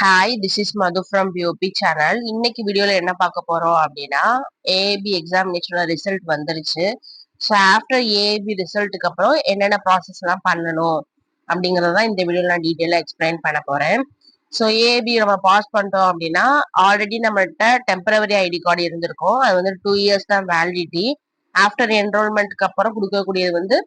Hi this is Madhu from POP channel இன்னைக்கு வீடியோல என்ன பார்க்க போறோம் அப்படின்னா ஏபி எக்ஸாமினேஷனோட ரிசல்ட் வந்துருச்சு. ஸோ ஆஃப்டர் ஏபி ரிசல்ட்டுக்கு அப்புறம் என்னென்ன ப்ராசஸ் எல்லாம் பண்ணணும் அப்படிங்கறத இந்த வீடியோவில் நான் டீட்டெயிலாக எக்ஸ்பிளைன் பண்ண போறேன். ஸோ ஏபி நம்ம பாஸ் பண்ணிட்டோம் அப்படின்னா ஆல்ரெடி நம்மள்கிட்ட டெம்பரவரி ஐடி கார்டு இருந்திருக்கும். அது வந்து டூ இயர்ஸ் தான் வேலிடிட்டி ஆஃப்டர் என்ரோல்மெண்ட்க்கு அப்புறம் கொடுக்கக்கூடியது வந்து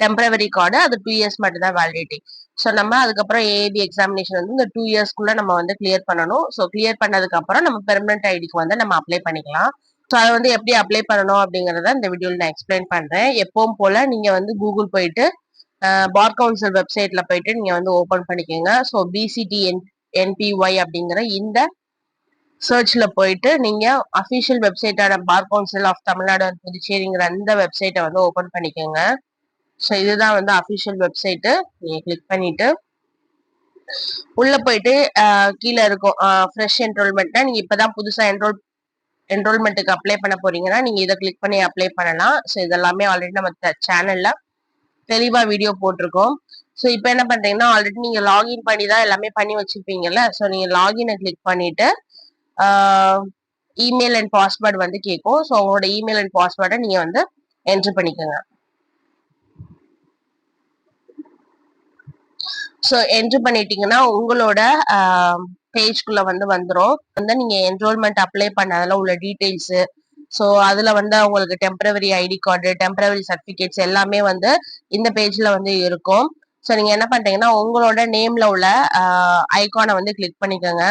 டெம்பரவரி கார்டு அது டூ இயர்ஸ் மட்டும் தான் வேலிடிட்டி ஸோ நம்ம அதுக்கப்புறம் ஏபி எக்ஸாமினேஷன் வந்து இந்த டூ இயர்ஸ்க்குள்ள நம்ம வந்து கிளியர் பண்ணணும். ஸோ கிளியர் பண்ணதுக்கு அப்புறம் நம்ம பெர்மனன்ட் ஐடிக்கு வந்து நம்ம அப்ளை பண்ணிக்கலாம். ஸோ அதை வந்து எப்படி அப்ளை பண்ணணும் அப்படிங்கிறத இந்த வீடியோவில் நான் எக்ஸ்பிளைன் பண்ணுறேன் எப்பவும் போல நீங்கள் வந்து கூகுள் போயிட்டு பார் கவுன்சில் வெப்சைட்ல போயிட்டு நீங்கள் வந்து ஓப்பன் பண்ணிக்கோங்க. ஸோ பிசிடி என் என்பிஒய் அப்படிங்கிற இந்த சர்ச்ல போயிட்டு நீங்க அஃபிஷியல் வெப்சைட்டான பார் கவுன்சில் ஆஃப் தமிழ்நாடு புதுச்சேரிங்கிற அந்த வெப்சைட்டை வந்து ஓபன் பண்ணிக்கோங்க. ஸோ இதுதான் வந்து அஃபிஷியல் வெப்சைட்டு நீங்கள் கிளிக் பண்ணிட்டு உள்ள போயிட்டு கீழே இருக்கும் ஃப்ரெஷ் என்ரோல்மெண்ட்னா நீங்க இப்பதான் புதுசா என்ரோல் என்ரோல்மெண்ட்டுக்கு அப்ளை பண்ண போறீங்கன்னா நீங்க இதை கிளிக் பண்ணி அப்ளை பண்ணலாம். ஸோ இதெல்லாமே ஆல்ரெடி நம்ம சேனல்ல தெளிவா வீடியோ போட்டிருக்கோம். ஸோ இப்போ என்ன பண்றீங்கன்னா ஆல்ரெடி நீங்க லாகின் பண்ணி தான் எல்லாமே பண்ணி வச்சிருப்பீங்கல்ல? ஸோ நீங்க லாகினை கிளிக் பண்ணிட்டு இமெயில் அண்ட் பாஸ்வேர்டு வந்து கேட்கும். ஸோ உங்களோட இமெயில் அண்ட் பாஸ்வேர்டை நீங்க வந்து என்ட்ரு பண்ணிக்கோங்க. ஸோ என்ட்ரு பண்ணிட்டீங்கன்னா உங்களோட பேஜ்குள்ள வந்து வந்துடும் வந்து நீங்க என்ரோல்மெண்ட் அப்ளை பண்ண உள்ள டீட்டெயில்ஸ் ஸோ அதுல வந்து உங்களுக்கு temporary ID card temporary certificates எல்லாமே வந்து இந்த பேஜ்ல வந்து இருக்கும். ஸோ நீங்க என்ன பண்றீங்கன்னா உங்களோட நேம்ல உள்ள ஐகானை வந்து கிளிக் பண்ணிக்கோங்க.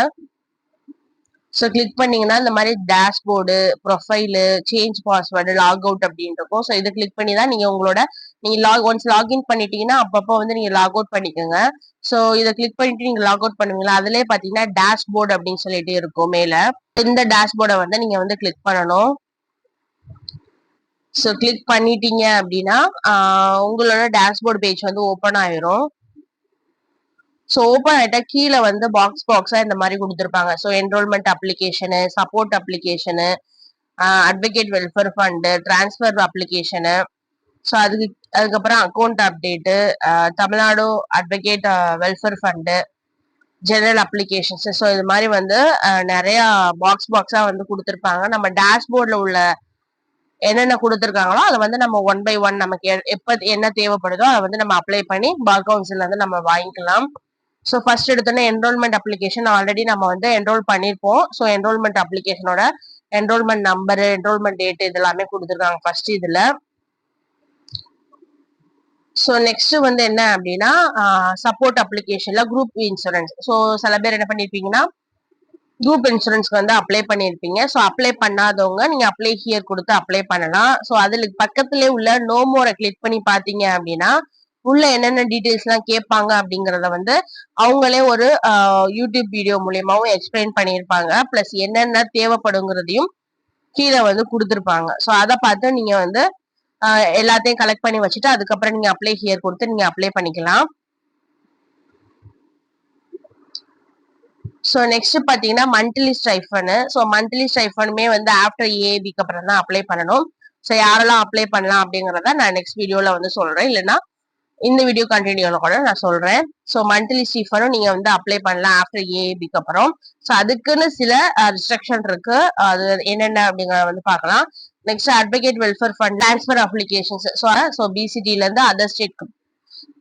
ஸோ கிளிக் பண்ணீங்கன்னா இந்த மாதிரி dashboard profile change password log out அப்படின்னு இருக்கும். ஸோ இதை கிளிக் பண்ணி தான் நீங்க உங்களோட நீங்க லாக் ஒன்ஸ் லாக்இன் பண்ணிட்டீங்கன்னா அப்பப்போ வந்து நீங்க லாக் அவுட் பண்ணிக்கோங்க. ஸோ இதை கிளிக் பண்ணிட்டு நீங்க லாக் அவுட் பண்ணுவீங்களா? அதுலேயே பாத்தீங்கன்னா டேஷ்போர்டு அப்படின்னு சொல்லிட்டு இருக்கும் மேல. இந்த டேஷ்போர்டை வந்து நீங்க வந்து கிளிக் பண்ணணும். ஸோ கிளிக் பண்ணிட்டீங்க அப்படின்னா உங்களோட டேஷ்போர்ட் பேஜ் வந்து ஓப்பன் ஆயிரும். ஸோ ஓப்பன் ஆகிட்டா கீழே வந்து பாக்ஸ் பாக்ஸாக இந்த மாதிரி கொடுத்துருப்பாங்க. So enrolment application support application advocate welfare fund transfer application so அதுக்கு அதுக்கப்புறம் account update Tamil Nadu advocate welfare fund general applications so இது மாதிரி வந்து நிறையா பாக்ஸ் பாக்ஸாக வந்து கொடுத்துருப்பாங்க. நம்ம டேஷ்போர்டில் உள்ள என்னென்ன கொடுத்துருக்காங்களோ அதை வந்து நம்ம ஒன் பை ஒன் நமக்கு எப்போ என்ன தேவைப்படுதோ அதை வந்து நம்ம அப்ளை பண்ணி பார் கவுன்சில் வந்து நம்ம வாங்கிக்கலாம். ஸோ ஃபர்ஸ்ட் எடுத்தோன்னே என்ரோல்மெண்ட் அப்ளிகேஷன் ஆல்ரெடி நம்ம வந்து என்ரோல் பண்ணியிருப்போம் ஸோ என்ரோல்மெண்ட் அப்ளிகேஷனோட என்ரோல்மெண்ட் நம்பரு என்ரோல்மெண்ட் டேட் இது எல்லாமே கொடுத்துருக்காங்க ஃபர்ஸ்ட் இதில். ஸோ நெக்ஸ்ட் வந்து என்ன அப்படின்னா சப்போர்ட் அப்ளிகேஷன்ல குரூப் இன்சூரன்ஸ் ஸோ சில பேர் என்ன பண்ணிருப்பீங்கன்னா குரூப் இன்சூரன்ஸ்க்கு வந்து அப்ளை பண்ணியிருப்பீங்க ஸோ அப்ளை பண்ணாதவங்க நீங்க அப்ளை ஹியர் கொடுத்து அப்ளை பண்ணலாம். ஸோ அதுல பக்கத்திலே உள்ள நோ மோரை கிளிக் பண்ணி பாத்தீங்க அப்படின்னா உள்ள என்னென்ன டீட்டெயில்ஸ்லாம் கேட்பாங்க அப்படிங்கறத வந்து அவங்களே ஒரு யூடியூப் வீடியோ மூலியமாவும் எக்ஸ்பிளைன் பண்ணியிருப்பாங்க. பிளஸ் என்னென்ன தேவைப்படுங்கிறதையும் கீழே வந்து கொடுத்துருப்பாங்க. ஸோ அதை பார்த்து நீங்க வந்து எல்லாத்தையும் கலெக்ட் பண்ணி வச்சுட்டு அதுக்கப்புறம் நீங்க அப்ளை ஹியர் கொடுத்து நீங்க அப்ளை பண்ணிக்கலாம். ஸோ நெக்ஸ்ட் பார்த்தீங்கன்னா மந்த்லி ஸ்டைஃபனு ஸோ மந்த்லி ஸ்டைஃபனுமே வந்து ஆஃப்டர் ஏபிக்கு அப்புறம் தான் அப்ளை பண்ணணும். ஸோ யாரெல்லாம் அப்ளை பண்ணலாம் அப்படிங்கிறத நான் நெக்ஸ்ட் வீடியோவில் வந்து சொல்கிறேன் இல்லைன்னா இந்த வீடியோ கண்டினியூவில் கூட நான் சொல்கிறேன் ஸோ மந்த்லி ஸ்டீஃபனும் நீங்கள் வந்து அப்ளை பண்ணலாம் ஆஃப்டர் ஏபிக்கு அப்புறம். ஸோ அதுக்குன்னு சில ரிஸ்ட்ரிக்ஷன் இருக்கு. அது என்னென்ன அப்படிங்கிறத வந்து பார்க்கலாம். Next advocate welfare fund transfer applications so so பிசிடிலேருந்து other state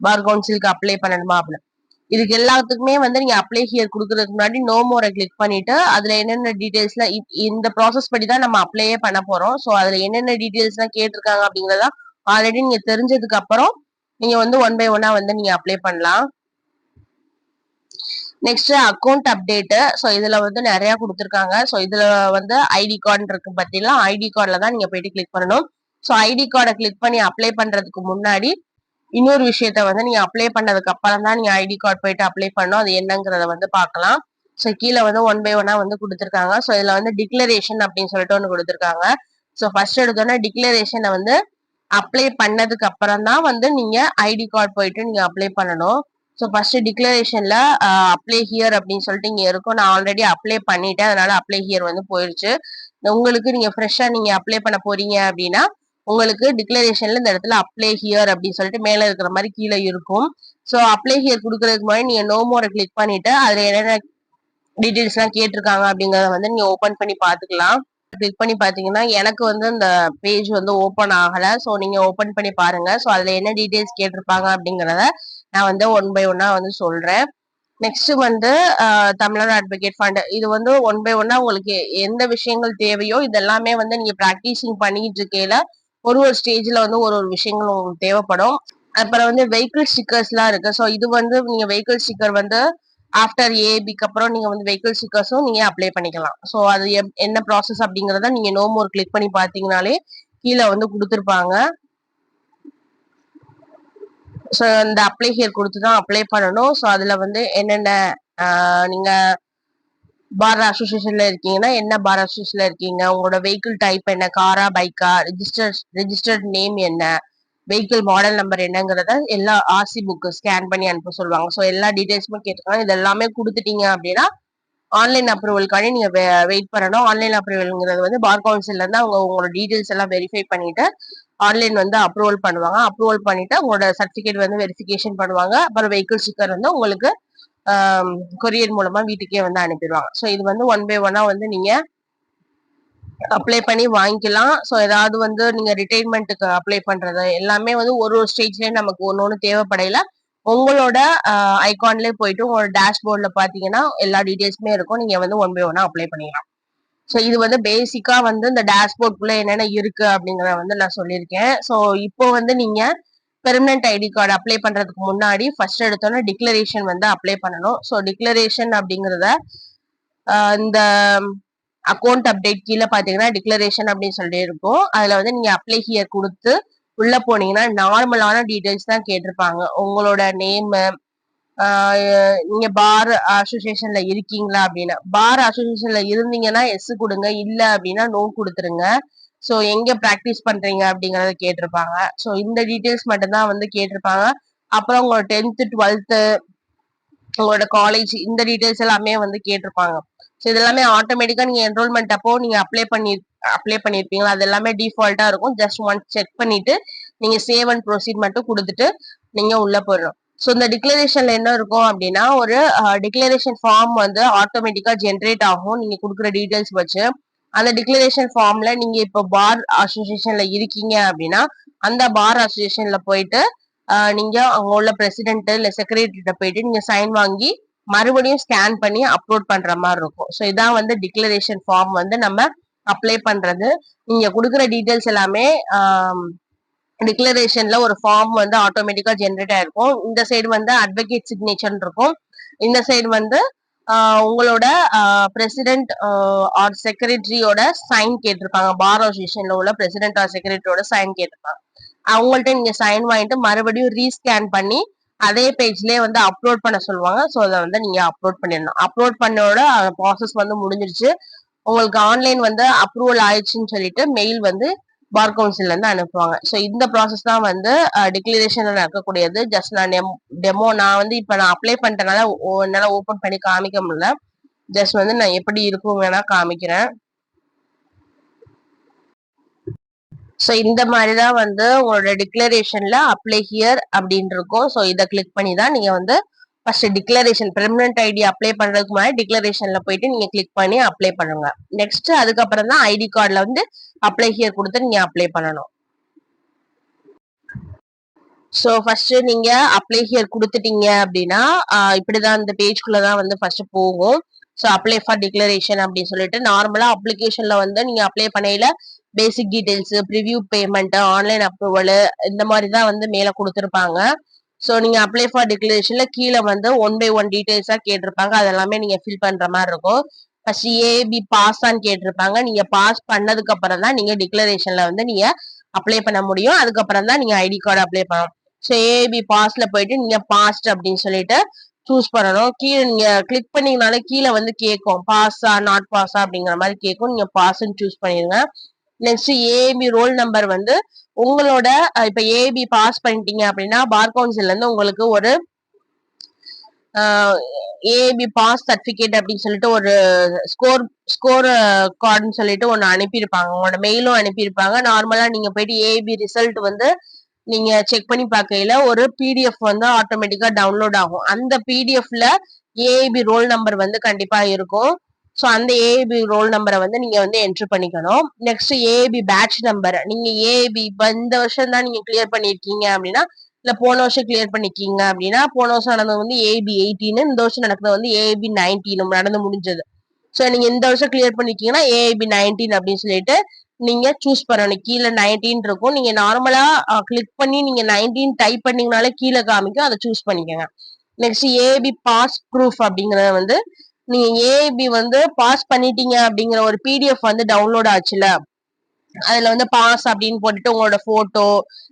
bar கவுன்சிலுக்கு அப்ளை பண்ணணுமா அப்படின்னு இதுக்கு எல்லாத்துக்குமே வந்து நீங்க அப்ளை ஹியர் கொடுக்கறதுக்கு முன்னாடி நோ மோரை கிளிக் பண்ணிட்டு அதுல என்னென்ன டீடைல்ஸ்ல இந்த ப்ராசஸ் படி தான் நம்ம அப்ளையே பண்ண போறோம். ஸோ அதுல என்னென்ன டீடைல்ஸ் எல்லாம் கேட்டிருக்காங்க அப்படிங்கறத ஆல்ரெடி நீங்க தெரிஞ்சதுக்கு அப்புறம் நீங்க வந்து ஒன் பை ஒன்னா வந்து நீங்க அப்ளை பண்ணலாம். நெக்ஸ்ட் அக்கௌண்ட் அப்டேட்டு ஸோ இதுல வந்து நிறைய கொடுத்துருக்காங்க. ஸோ இதுல வந்து ஐடி கார்டு இருக்கு பத்திலாம். ஐடி கார்டில் தான் நீங்க போயிட்டு கிளிக் பண்ணணும். ஸோ ஐடி கார்டை கிளிக் பண்ணி அப்ளை பண்றதுக்கு முன்னாடி இன்னொரு விஷயத்த வந்து நீங்க அப்ளை பண்ணதுக்கு அப்புறம் தான் நீங்க ஐடி கார்டு போயிட்டு அப்ளை பண்ணணும். அது என்னங்கிறத வந்து பார்க்கலாம். ஸோ கீழே வந்து ஒன் பை ஒன்னா வந்து கொடுத்துருக்காங்க. ஸோ இதுல வந்து டிக்ளரேஷன் அப்படின்னு சொல்லிட்டு ஒன்று கொடுத்துருக்காங்க. ஸோ ஃபர்ஸ்ட் எடுத்தோன்னா டிக்ளரேஷனை வந்து அப்ளை பண்ணதுக்கு அப்புறம் தான் வந்து நீங்க ஐடி கார்டு போயிட்டு நீங்க அப்ளை பண்ணணும். ஸோ ஃபர்ஸ்ட் டிக்ளரேஷன்ல அப்ளை ஹியர் அப்படின்னு சொல்லிட்டு இங்க இருக்கும். நான் ஆல்ரெடி அப்ளை பண்ணிட்டேன். அதனால அப்ளை ஹியர் வந்து போயிருச்சு. உங்களுக்கு நீங்க ஃப்ரெஷ்ஷா நீங்க அப்ளை பண்ண போறீங்க அப்படின்னா உங்களுக்கு டிக்ளரேஷன்ல இந்த இடத்துல அப்ளை ஹியர் அப்படின்னு சொல்லிட்டு மேல இருக்கிற மாதிரி கீழே இருக்கும். ஸோ அப்ளை ஹியர் கொடுக்கறதுக்கு முன்னாடி நீங்க நோ மோரை கிளிக் பண்ணிட்டு அதுல என்னென்ன டீடைல்ஸ் எல்லாம் கேட்டிருக்காங்க அப்படிங்கறத வந்து நீங்க ஓபன் பண்ணி பாத்துக்கலாம் கிளிக் பண்ணி பாத்தீங்கன்னா எனக்கு வந்து அந்த பேஜ் வந்து ஓபன் ஆகல. சோ நீங்க ஓபன் பண்ணி பாருங்க. சோ அதுல என்ன டீடைல்ஸ் கேட்டிருப்பாங்க அப்படிங்கறத நான் வந்து ஒன் பை ஒன்னா வந்து சொல்றேன். நெக்ஸ்ட் வந்து தமிழ்நாடு அட்வொகேட் ஃபண்ட் இது வந்து ஒன் பை ஒன்னா உங்களுக்கு எந்த விஷயங்கள் தேவையோ இதெல்லாமே வந்து நீங்க ப்ராக்டிஸிங் பண்ணிட்டு இருக்கையில ஒரு ஒரு ஸ்டேஜ்ல வந்து ஒரு ஒரு விஷயங்கள் உங்களுக்கு தேவைப்படும். அப்புறம் வந்து வெஹிக்கிள் ஸ்டிக்கர்ஸ்லாம் இருக்கு. ஸோ இது வந்து நீங்க வெஹிக்கிள் ஸ்டிக்கர் வந்து ஆஃப்டர் ஏபிக்கு அப்புறம் நீங்க வந்து வெஹிக்கிள் ஸ்டிக்கர்ஸும் நீங்க அப்ளை பண்ணிக்கலாம். ஸோ அது எப்- என்ன ப்ராசஸ் அப்படிங்கறத நீங்க நோ மோர் கிளிக் பண்ணி பாத்தீங்கனாலே கீழே வந்து கொடுத்துருப்பாங்க. ஸோ இந்த அப்ளை ஹியர் கொடுத்து தான் அப்ளை பண்ணணும். ஸோ அதில் வந்து என்னென்ன நீங்கள் பார் அசோசியேஷனில் இருக்கீங்கன்னா என்ன பார் அசோசியேஷனில் இருக்கீங்க? உங்களோட வெஹிக்கிள் டைப் என்ன? காரா பைக்கா ரிஜிஸ்டர் ரெஜிஸ்டர்ட் நேம் என்ன? வெஹிக்கிள் மாடல் நம்பர் என்னங்கிறத எல்லா ஆர்சி புக்கு ஸ்கேன் பண்ணி அனுப்ப சொல்லுவாங்க. ஸோ எல்லா டீட்டெயில்ஸுமே கேட்டிருக்காங்க. இது எல்லாமே கொடுத்துட்டீங்க அப்படின்னா ஆன்லைன் அப்ரூவலுக்காண்டி நீங்க வெயிட் பண்ணணும். ஆன்லைன் அப்ரூவல்ங்கிறது வந்து பார் கவுன்சில்ல இருந்து அவங்க உங்களோட டீடைல்ஸ் எல்லாம் வெரிஃபை பண்ணிட்டு ஆன்லைன் வந்து அப்ரூவல் பண்ணுவாங்க. அப்ரூவல் பண்ணிட்டு உங்களோட சர்டிஃபிகேட் வந்து வெரிஃபிகேஷன் பண்ணுவாங்க. அப்புறம் வெஹிக்கிள் ஸ்டிக்கர் வந்து உங்களுக்கு கொரியர் மூலமா வீட்டுக்கே வந்து அனுப்பிடுவாங்க. ஸோ இது வந்து ஒன் பை ஒன்னா வந்து நீங்க அப்ளை பண்ணி வாங்கிக்கலாம். ஸோ ஏதாவது வந்து நீங்க ரிட்டைர்மெண்ட்டுக்கு அப்ளை பண்றது எல்லாமே வந்து ஒரு ஒரு ஸ்டேஜ்லயே நமக்கு ஒன்று ஒன்று தேவைப்படையில. உங்களோட ஐகான்லேயே போயிட்டு உங்களோட டேஷ்போர்டில் பார்த்தீங்கன்னா எல்லா டீட்டெயில்ஸுமே இருக்கும். நீங்கள் வந்து ஒன் பை ஒன்னா அப்ளை பண்ணிக்கலாம். ஸோ இது வந்து பேசிக்கா வந்து இந்த டேஷ்போர்ட்குள்ள என்னென்ன இருக்கு அப்படிங்கிறத வந்து நான் சொல்லியிருக்கேன். ஸோ இப்போ வந்து நீங்க பெர்மனன்ட் ஐடி கார்டு அப்ளை பண்றதுக்கு முன்னாடி ஃபர்ஸ்ட் எடுத்தோன்னா டிக்ளரேஷன் வந்து அப்ளை பண்ணணும். ஸோ டிக்ளரேஷன் அப்படிங்கிறத இந்த அக்கௌண்ட் அப்டேட் கீழே பாத்தீங்கன்னா டிக்ளரேஷன் அப்படின்னு சொல்லிட்டு இருக்கும். அதுல வந்து நீங்க அப்ளை ஹியர் கொடுத்து உள்ள போனீங்கன்னா நார்மலான டீடைல்ஸ் தான் கேட்டிருப்பாங்க. உங்களோட நேமு நீங்க பார் அசோசியேஷன்ல இருக்கீங்களா அப்படின்னா பார் அசோசியேஷன்ல இருந்தீங்கன்னா எஸ் கொடுங்க இல்ல அப்படின்னா நோ கொடுத்துருங்க. ஸோ எங்க ப்ராக்டிஸ் பண்றீங்க அப்படிங்கறத கேட்டிருப்பாங்க. ஸோ இந்த டீட்டெயில்ஸ் மட்டும்தான் வந்து கேட்டிருப்பாங்க. அப்புறம் உங்களோட டென்த்து டுவெல்த்து உங்களோட காலேஜ் இந்த டீட்டெயில்ஸ் எல்லாமே வந்து கேட்டிருப்பாங்க. ஸோ இது எல்லாமே ஆட்டோமேட்டிக்கா நீங்க என்ரோல்மெண்ட் அப்போ நீங்க அப்ளை பண்ணி அப்ளை பண்ணிருப்பீங்களா? அது எல்லாமே டிஃபால்ட்டா இருக்கும். ஜஸ்ட் ஒன் செக் பண்ணிட்டு நீங்க சேவ் அண்ட் ப்ரொசீட் மட்டும் கொடுத்துட்டு நீங்க உள்ள போயிடணும். ஸோ இந்த டிக்ளரேஷன்ல என்ன இருக்கும் அப்படின்னா ஒரு டிக்ளரேஷன் ஃபார்ம் வந்து ஆட்டோமேட்டிக்கா ஜென்ரேட் ஆகும். நீங்க கொடுக்குற டீடைல்ஸ் வச்சு. அந்த டிக்ளரேஷன் ஃபார்ம்ல நீங்க இப்போ பார் அசோசியேஷன்ல இருக்கீங்க அப்படின்னா அந்த பார் அசோசியேஷன்ல போயிட்டு நீங்க அங்க உள்ள பிரசிடென்ட் இல்ல செக்ரட்டரிட்ட போயிட்டு நீங்க சைன் வாங்கி மறுபடியும் ஸ்கேன் பண்ணி அப்லோட் பண்ற மாதிரி இருக்கும். ஸோ இதான் வந்து டிக்ளரேஷன் ஃபார்ம் வந்து நம்ம அப்ளை பண்றது. நீங்க கொடுக்குற டீடைல்ஸ் எல்லாமே டிக்ளரேஷன்ல ஒரு ஃபார்ம் வந்து ஆட்டோமேட்டிக்கா ஜென்ரேட் ஆயிருக்கும். இந்த சைடு வந்து அட்வொகேட் சிக்னேச்சர் இருக்கும். இந்த சைடு வந்து உங்களோட பிரசிடென்ட் ஆர் செக்ரட்டரியோட சைன் கேட்டிருப்பாங்க பார் அசோசியேஷன்ல உள்ள பிரசிடென்ட் ஆர் செக்ரட்டரியோட சைன் கேட்டிருப்பாங்க அவங்கள்ட்ட நீங்க சைன் வாங்கிட்டு மறுபடியும் ரீஸ்கேன் பண்ணி அதே பேஜ்லயே வந்து அப்லோட் பண்ண சொல்லுவாங்க. ஸோ அதை வந்து நீங்க அப்லோட் பண்ணிடணும். அப்லோட் பண்ணோட ப்ராசஸ் வந்து முடிஞ்சிருச்சு. உங்களுக்கு ஆன்லைன் வந்து அப்ரூவல் ஆயிடுச்சுன்னு சொல்லிட்டு மெயில் வந்து பார் கவுன்சில் இருந்து அனுப்புவாங்க. ஸோ இந்த ப்ராசஸ் தான் வந்து டிக்ளரேஷன்ல நடக்கக்கூடியது. ஜஸ்ட் நான் டெமோ நான் வந்து இப்போ நான் அப்ளை பண்ணிட்டனால என்னால் ஓப்பன் பண்ணி காமிக்க முடியல. ஜஸ்ட் வந்து நான் எப்படி இருக்கும் வேணா காமிக்கிறேன். ஸோ இந்த மாதிரி தான் வந்து உங்களோட டிக்ளரேஷன்ல அப்ளை ஹியர் அப்படின்னு இருக்கும். ஸோ இதை கிளிக் பண்ணி தான் நீங்க வந்து first declaration permanent ID apply பண்றதுக்கு முன்னாடி டிக்ளரேஷன்ல போயிட்டு நீங்க கிளிக் பண்ணி அப்ளை பண்ணுங்க. நெக்ஸ்ட் அதுக்கப்புறம் தான் ஐடி கார்டுல வந்து அப்ளை ஹியர் கொடுத்து நீங்க அப்ளை பண்ணணும். ஸோ ஃபர்ஸ்ட் நீங்க அப்ளை ஹியர் கொடுத்துட்டீங்க அப்படின்னா இப்படிதான் இந்த பேஜ்குள்ள தான் வந்து ஃபர்ஸ்ட் போகும். ஸோ அப்ளை ஃபார் டிக்ளரேஷன் அப்படின்னு சொல்லிட்டு நார்மலா அப்ளிகேஷன்ல வந்து நீங்க அப்ளை பண்ணையில basic details preview payment online approval இந்த மாதிரி தான் வந்து மேல கொடுத்துருப்பாங்க. ஸோ நீங்க அப்ளை ஃபார் டிக்ளரேஷனில் கீழே வந்து ஒன் பை ஒன் டீட்டெயில்ஸாக கேட்டிருப்பாங்க. அதெல்லாமே நீங்க ஃபில் பண்ற மாதிரி இருக்கும். ஃபர்ஸ்ட் ஏபி பாஸான்னு கேட்டிருப்பாங்க. நீங்க பாஸ் பண்ணதுக்கு அப்புறம் தான் நீங்க டிக்ளரேஷனில் வந்து நீங்க அப்ளை பண்ண முடியும். அதுக்கப்புறம் தான் நீங்க ஐடி கார்டு அப்ளை பண்ணணும். ஸோ ஏபி பாஸில் போயிட்டு நீங்க பாஸ்ட் அப்படின்னு சொல்லிட்டு சூஸ் பண்ணணும். கீழே நீங்க கிளிக் பண்ணிங்கனாலே கீழே வந்து கேட்கும். பாஸா நாட் பாஸா அப்படிங்கிற மாதிரி கேட்கும். நீங்க பாஸ்ன்னு சூஸ் பண்ணிருங்க நெக்ஸ்ட் ஏபி ரோல் நம்பர் வந்து உங்களோட இப்ப ஏபி பாஸ் பண்ணிட்டீங்க அப்படின்னா பார் கவுன்சில் இருந்து உங்களுக்கு ஒரு ஏபி பாஸ் சர்டிபிகேட் அப்படின்னு சொல்லிட்டு ஒரு ஸ்கோர் ஸ்கோர் கார்டுன்னு சொல்லிட்டு ஒன்று அனுப்பியிருப்பாங்க. உங்களோட மெயிலும் அனுப்பியிருப்பாங்க. நார்மலா நீங்க போயிட்டு ஏபி ரிசல்ட் வந்து நீங்க செக் பண்ணி பார்க்கையில ஒரு பிடிஎஃப் வந்து ஆட்டோமேட்டிக்கா டவுன்லோட் ஆகும். அந்த பிடிஎஃப்ல ஏஐபி ரோல் நம்பர் வந்து கண்டிப்பா இருக்கும். ஸோ அந்த ஏஏபி ரோல் நம்பரை வந்து நீங்க வந்து என்ட்ரு பண்ணிக்கணும். நெக்ஸ்ட் ஏஏபி பேட்ச் நம்பர் நீங்க ஏஏபி இப்போ இந்த வருஷம் தான் நீங்க கிளியர் பண்ணிருக்கீங்க அப்படின்னா இல்ல போன வருஷம் கிளியர் பண்ணிருக்கீங்க அப்படின்னா போன வருஷம் நடந்தது வந்து ஏபி எயிட்டீன் இந்த வருஷம் நடக்கிறது வந்து ஏபி நைன்டீன் நடந்து முடிஞ்சது. ஸோ நீங்க இந்த வருஷம் கிளியர் பண்ணிருக்கீங்கன்னா ஏபி நைன்டீன் அப்படின்னு சொல்லிட்டு நீங்க சூஸ் பண்ணணும். கீழே நைன்டீன் இருக்கும். நீங்க நார்மலா கிளிக் பண்ணி நீங்க நைன்டீன் டைப் பண்ணீங்கனாலே கீழே காமிக்கும். அதை சூஸ் பண்ணிக்கோங்க. நெக்ஸ்ட் ஏபி பாஸ் ப்ரூஃப் அப்படிங்கறத வந்து நீங்க ஏபி வந்து பாஸ் பண்ணிட்டீங்க அப்படிங்கிற ஒரு பிடிஎஃப் வந்து டவுன்லோட் ஆச்சுல. அதுல வந்து பாஸ் அப்படின்னு போட்டுட்டு உங்களோட போட்டோ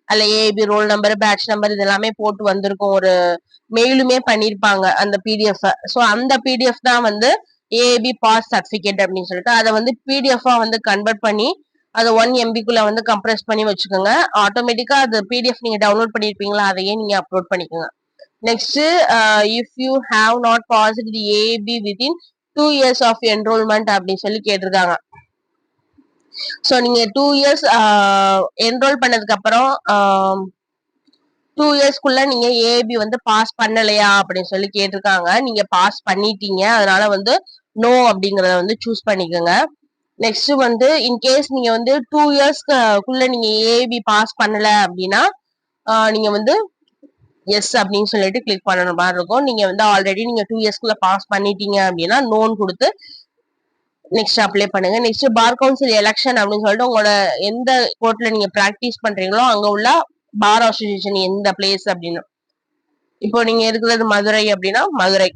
அல்ல AP roll number batch number இது எல்லாமே போட்டு வந்திருக்கும். ஒரு மெயிலுமே பண்ணிருப்பாங்க அந்த பிடிஎஃப் ஸோ அந்த பிடிஎஃப் தான் வந்து ஏபி பாஸ் சர்டிபிகேட் அப்படின்னு சொல்லிட்டு அதை வந்து பிடிஎஃபா வந்து கன்வெர்ட் பண்ணி அதை ஒன் எம்பிக்குள்ள வந்து கம்ப்ரஸ் பண்ணி வச்சுக்கோங்க. ஆட்டோமேட்டிக்கா அது பிடிஎஃப் நீங்க டவுன்லோட் பண்ணிருப்பீங்களா? அதையே நீங்க அப்லோட் பண்ணிக்கோங்க. Next if you have not passed the AP within two years of enrolment அப்படின்னு சொல்லி கேட்டிருக்காங்க. ஸோ நீங்க டூ இயர்ஸ் என்ரோல் uh, பண்ணதுக்கு அப்புறம் டூ um, இயர்ஸ்க்குள்ள நீங்க ஏபி வந்து பாஸ் பண்ணலையா அப்படின்னு சொல்லி கேட்டிருக்காங்க. நீங்க பாஸ் பண்ணிட்டீங்க. அதனால வந்து நோ அப்படிங்கறத வந்து சூஸ் பண்ணிக்கோங்க. நெக்ஸ்ட் வந்து இன்கேஸ் நீங்க வந்து டூ இயர்ஸ்க்குள்ள நீங்க ஏபி பாஸ் பண்ணல அப்படின்னா uh, நீங்க வந்து எஸ் அப்படின்னு சொல்லிட்டு கிளிக் பண்ணணும் மாதிரி இருக்கும். நீங்க வந்து ஆல்ரெடி நீங்க டூ இயர்ஸ்க்குள்ள பாஸ் பண்ணிட்டீங்க அப்படின்னா நோன் கொடுத்து நெக்ஸ்ட் அப்ளை பண்ணுங்க. நெக்ஸ்ட் பார் கவுன்சில் எலெக்ஷன் அப்படின்னு சொல்லிட்டு உங்களோட எந்த கோர்ட்ல நீங்க பிராக்டிஸ் பண்றீங்களோ அங்க உள்ள பார் அசோசியேஷன் எந்த பிளேஸ் அப்படின்னு. இப்போ நீங்க இருக்கிறது மதுரை அப்படின்னா மதுரை.